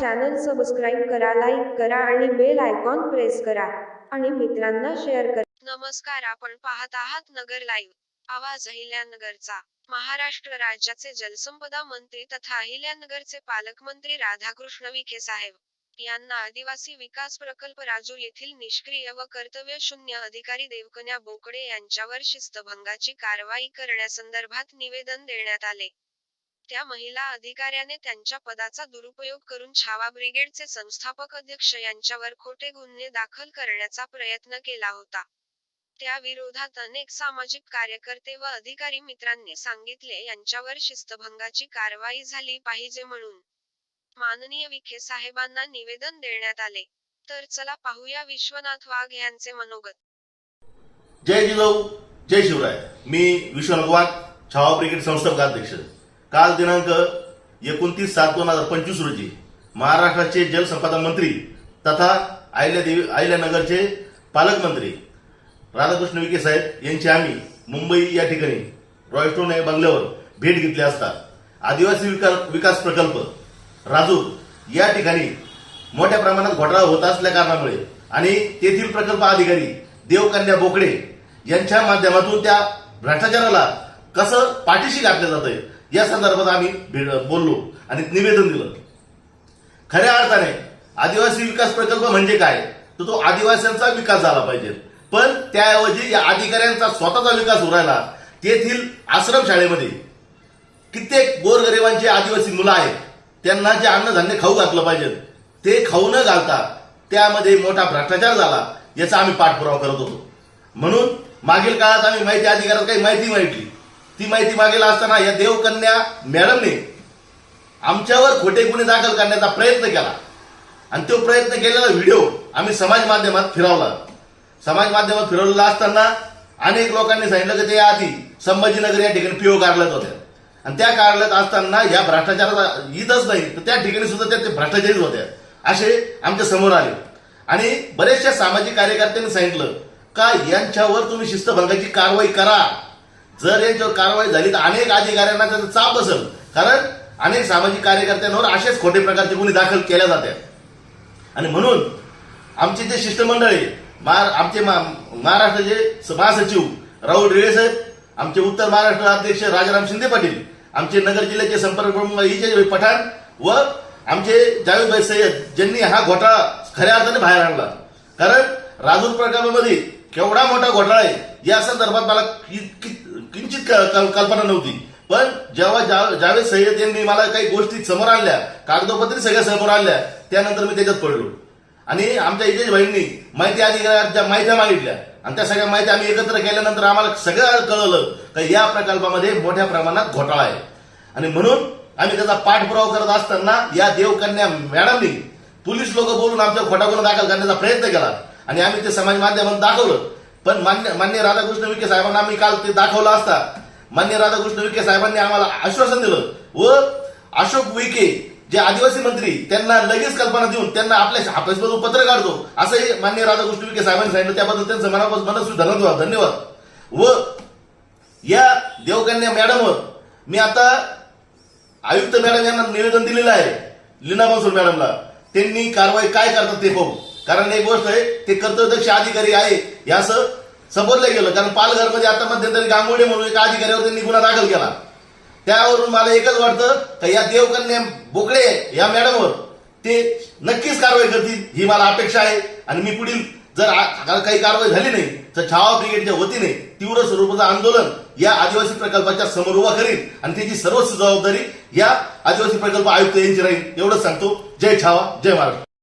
Channel subscribe करा like करा आणि बेल आयकॉन प्रेस करा. आणि मित्रांना शेअर करा. नमस्कार आपण पाहत आहात नगर लाईव्ह आवाज अहिल्यानगरचा. महाराष्ट्र राज्याचे जलसंपदा मंत्री तथा अहिल्यानगरचे पालकमंत्री राधाकृष्ण विखे साहेब यांना आदिवासी विकास प्रकल्प राजू येथील निष्क्रिय व कर्तव्य शून्य अधिकारी देवकन्या बोकडे यांच्यावर शिस्तभंगाची कारवाई करण्यासंदर्भात निवेदन देण्यात आले. त्या महिला अधिकाऱ्याने त्यांच्या पदाचा दुरुपयोग करून छावा ब्रिगेडचे संस्थापक अध्यक्ष यांच्यावर खोटे गुन्हे दाखल करण्याचा प्रयत्न केला होता. त्या विरोधात अनेक सामाजिक कार्यकर्ते व अधिकारी मित्रांनी सांगितले यांच्यावर शिस्तभंगाची कारवाई झाली पाहिजे म्हणून माननीय विखे साहेबांना निवेदन देण्यात आले. तर चला पाहूया विश्वनाथ वाघ यांचे मनोगत. जय जिजाऊ जय शिवराय. मी विश्वनाथ वाघ छावा ब्रिगेड संस्थापक अध्यक्ष. काल दिनांक एकोणतीस सात दोन हजार पंचवीस रोजी महाराष्ट्राचे जलसंपदा मंत्री तथा अहिल्यादेवी अहिल्यानगरचे पालकमंत्री राधाकृष्ण विखे साहेब यांची आम्ही मुंबई या ठिकाणी रॉयस्टोन या बंगल्यावर भेट घेतली असता. आदिवासी विकास विकास प्रकल्प राजूर या ठिकाणी मोठ्या प्रमाणात घोटाळा होत असल्या कारणामुळे आणि तेथील प्रकल्प अधिकारी देवकन्या बोकडे यांच्या माध्यमातून त्या भ्रष्टाचाराला कसं पाठीशी घातलं आहे या संदर्भात आम्ही बोललो आणि निवेदन दिलं. खऱ्या अर्थाने आदिवासी विकास प्रकल्प म्हणजे काय? तर तो आदिवासींचा विकास झाला पाहिजे. पण त्याऐवजी या अधिकाऱ्यांचा स्वतःचा विकास उरायला तेथील आश्रम शाळेमध्ये कित्येक गोरगरिबांचे आदिवासी मुलं आहेत. त्यांना जे अन्नधान्य खाऊ घातलं पाहिजे ते खाऊ न घालता त्यामध्ये मोठा भ्रष्टाचार झाला याचा आम्ही पाठपुरावा करत होतो. म्हणून मागील काळात आम्ही माहिती अधिकारात काही माहिती माहिती ती माहिती मागेला असताना या देवकन्या मॅडमने आमच्यावर खोटे गुन्हे दाखल करण्याचा प्रयत्न केला. आणि तो प्रयत्न केलेला व्हिडिओ आम्ही समाज माध्यमात फिरवला. समाज माध्यमात फिरवलेला असताना अनेक लोकांनी सांगितलं की ते आधी संभाजीनगर या ठिकाणी पीओ काढल्यात होत्या. आणि त्या काढल्यात असताना या भ्रष्टाचाराचा येतच नाही तर त्या ठिकाणी सुद्धा त्या ते भ्रष्टाचारीच होत्या. असे आमच्यासमोर आले. आणि बरेचशा सामाजिक कार्यकर्त्यांनी सांगितलं का यांच्यावर तुम्ही शिस्तभंगाची कारवाई करा? जर यांच्यावर कारवाई झाली तर अनेक अधिकाऱ्यांना त्याचा चाप बसेल. कारण अनेक सामाजिक कार्यकर्त्यांवर असेच खोटे प्रकारचे गुन्हे दाखल केल्या जातात. आणि म्हणून आमचे जे शिष्टमंडळ आहे महा- आमचे मा- महाराष्ट्राचे महासचिव राहुल रेळे साहेब आमचे उत्तर महाराष्ट्र अध्यक्ष राजाराम शिंदे पाटील आमचे नगर जिल्ह्याचे संपर्क प्रमुख इजे पठाण व आमचे जावेदभाई सय्यद ज्यांनी हा घोटाळा खऱ्या अर्थाने बाहेर आणला. कारण राजूर प्रकल्पामध्ये केवढा मोठा घोटाळा आहे या संदर्भात मला किंचित क- कल्पना नव्हती. पण जेव्हा जा- जावेद सय्यद यांनी मला काही गोष्टी समोर आणल्या कागदोपत्री सगळ्या समोर आणल्या त्यानंतर मी त्याच्यात पडलो. आणि आमच्या इजेश भाईंनी माहिती अधिकाऱ्या माहित्या मागितल्या. आणि त्या सगळ्या माहिती आम्ही एकत्र केल्यानंतर आम्हाला सगळं कळलं की या प्रकल्पामध्ये मोठ्या प्रमाणात घोटाळा आहे. आणि म्हणून आम्ही त्याचा पाठपुरावा करत असताना या देवकन्या मॅडमनी पोलीस लोक बोलून आमच्या खोटा गुन्हा दाखल करण्याचा प्रयत्न केला. आणि आम्ही ते समाज माध्यमात दाखवलं. पण मान्य मान्य राधाकृष्ण विखे साहेबांना आम्ही काल ते दाखवलं असता. मान्य राधाकृष्ण विखे साहेबांनी आम्हाला आश्वासन दिलं व अशोक विखे जे आदिवासी मंत्री त्यांना लगेच कल्पना देऊन त्यांना आपल्या हाफिसमधून पत्र काढतो. असंही मान्य राधाकृष्ण विखे साहेबांनी सांगितलं. त्याबद्दल त्यांचं मनापासून मनस्वी धन्यवाद धन्यवाद. व या देवकन्या मॅडमवर मी आता आयुक्त मॅडम यांना निवेदन दिलेलं आहे लीना बनसोड मॅडमला. त्यांनी कारवाई काय करतात ते पाहू. कारण एक गोष्ट आहे ते कर्तव्यदक्ष अधिकारी आहे हे संबोधलं गेलं. कारण पालघरमध्ये आता मध्यंतरी गांगोडे म्हणून एका अधिकाऱ्यावर त्यांनी गुन्हा दाखल केला. त्यावरून मला एकच वाटतं का या देवकन्या बोकडे या मॅडमवर ते नक्कीच कारवाई करतील ही मला अपेक्षा आहे. आणि मी पुढील जर काही कारवाई झाली नाही तर छावा ब्रिगेडच्या वतीने तीव्र स्वरूपाचं आंदोलन या आदिवासी प्रकल्पाच्या समोर उभा करीन. आणि त्याची सर्वस्व जबाबदारी या आदिवासी प्रकल्प आयुक्त यांची राहील. एवढंच सांगतो. जय छावा जय महाराष्ट्र.